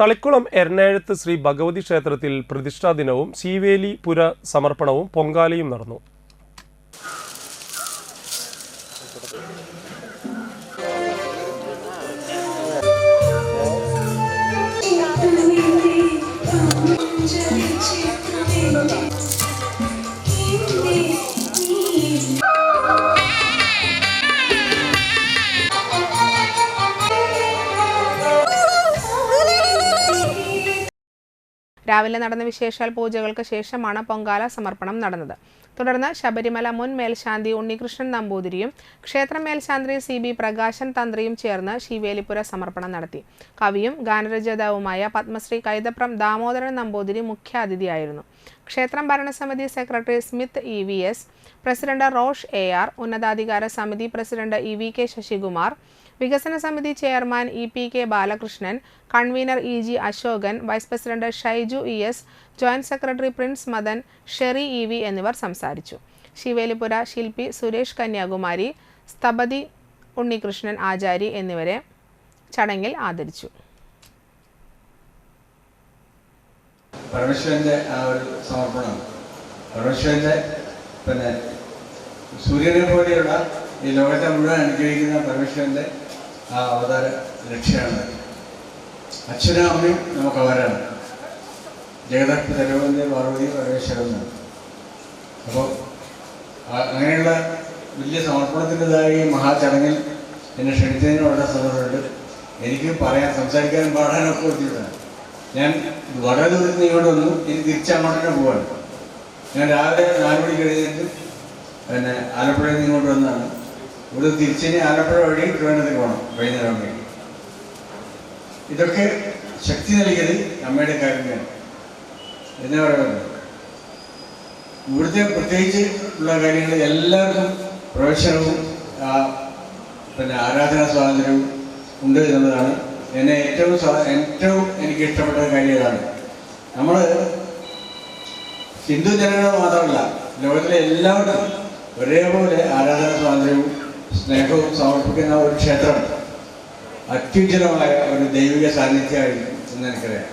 തളിക്കുളം എറണാകുളത്ത് ശ്രീ ഭഗവതി ക്ഷേത്രത്തിൽ പ്രതിഷ്ഠാ ദിനവും ശീവേലി പുര സമർപ്പണവും പൊങ്കാലയും നടന്നു. രാവിലെ നടന്ന വിശേഷാൽ പൂജകൾക്ക് ശേഷമാണ് പൊങ്കാല സമർപ്പണം നടന്നത്. തുടർന്ന് ശബരിമല മുൻ മേൽശാന്തി ഉണ്ണികൃഷ്ണൻ നമ്പൂതിരിയും ക്ഷേത്ര മേൽശാന്തി സി ബി പ്രകാശൻ തന്ത്രിയും ചേർന്ന് ശിവേലിപുര സമർപ്പണം നടത്തി. കവിയും ഗാനരചയിതാവുമായ പത്മശ്രീ കൈതപ്രം ദാമോദരൻ നമ്പൂതിരി മുഖ്യാതിഥിയായിരുന്നു. ക്ഷേത്രം ഭരണസമിതി secretary Smith E V S president Rosh A R ഉന്നതാധികാര സമിതി president E V K Sasikumar വികസന സമിതി chairman E P K Balakrishnan convener E G Asokan vice president Shaiju E S joint secretary Prince Madan Sherry E V എന്നിവർ സംസാരിച്ചു. ശിവേലിപുര ശില്പി സുരേഷ് കന്യാകുമാരി സ്തപതി ഉണ്ണികൃഷ്ണൻ ആചാരി എന്നിവരെ ചടങ്ങിൽ ആദരിച്ചു. പരമേശ്വരന്റെ ആ ഒരു സമർപ്പണം. പരമേശ്വരന്റെ പിന്നെ സൂര്യനെ പോലെയുള്ള ഈ ലോകത്തെ മുഴുവൻ അനുഗ്രഹിക്കുന്ന പരമേശ്വരന്റെ ആ അവതാര രക്ഷയാണ്. അച്ഛനും അമ്മയും നമുക്ക് അവരാണ്. ജഗദർപ്പ് തലവന്റെ പാർവതി പരമേശ്വരൻ എന്നാണ് അപ്പോൾ അങ്ങനെയുള്ള വലിയ സമർപ്പണത്തിന്റെതായ ഈ മഹാചടങ്ങിൽ എന്നെ ക്ഷണിച്ചതിന് വളരെ സന്തോഷമുണ്ട്. എനിക്ക് പറയാൻ സംസാരിക്കാനും പാടാനൊക്കെ പറ്റിയിട്ടാണ് ഞാൻ വളരെ ദൂരത്ത് ഇങ്ങോട്ട് വന്നു. ഇനി തിരിച്ചങ്ങോട്ട് പോവാണ്. ഞാൻ രാവിലെ നാല് മണിക്ക് കഴിഞ്ഞിട്ട് പിന്നെ ആലപ്പുഴയിൽ നിന്ന് ഇങ്ങോട്ട് വന്നതാണ്. ഇവിടെ തിരിച്ചിനി ആലപ്പുഴ വഴി തിരുവനന്തപുരത്തേക്ക് പോകണം വൈകുന്നേരം വേണ്ടി ഇതൊക്കെ ശക്തി നൽകിയത് അമ്മയുടെ കാരുണ്യാണ്. എന്നാ പറയുന്നത് ഇവിടുത്തെ പ്രത്യേകിച്ച് ഉള്ള കാര്യങ്ങൾ എല്ലാവർക്കും പ്രവേശനവും പിന്നെ ആരാധനാ സ്വാതന്ത്ര്യവും ഉണ്ട് എന്നുള്ളതാണ്. എന്നെ ഏറ്റവും ഏറ്റവും എനിക്ക് ഇഷ്ടപ്പെട്ട കാര്യം ഇതാണ് നമ്മൾ ഹിന്ദു ജനങ്ങൾ മാത്രമല്ല ലോകത്തിലെ എല്ലാവർക്കും ഒരേപോലെ ആരാധനാ സ്നേഹവും സമർപ്പിക്കുന്ന ഒരു ക്ഷേത്രം അത്യുജ്ജലമായ ഒരു ദൈവിക സാന്നിധ്യമായിരുന്നു എന്ന് എനിക്കറിയാം.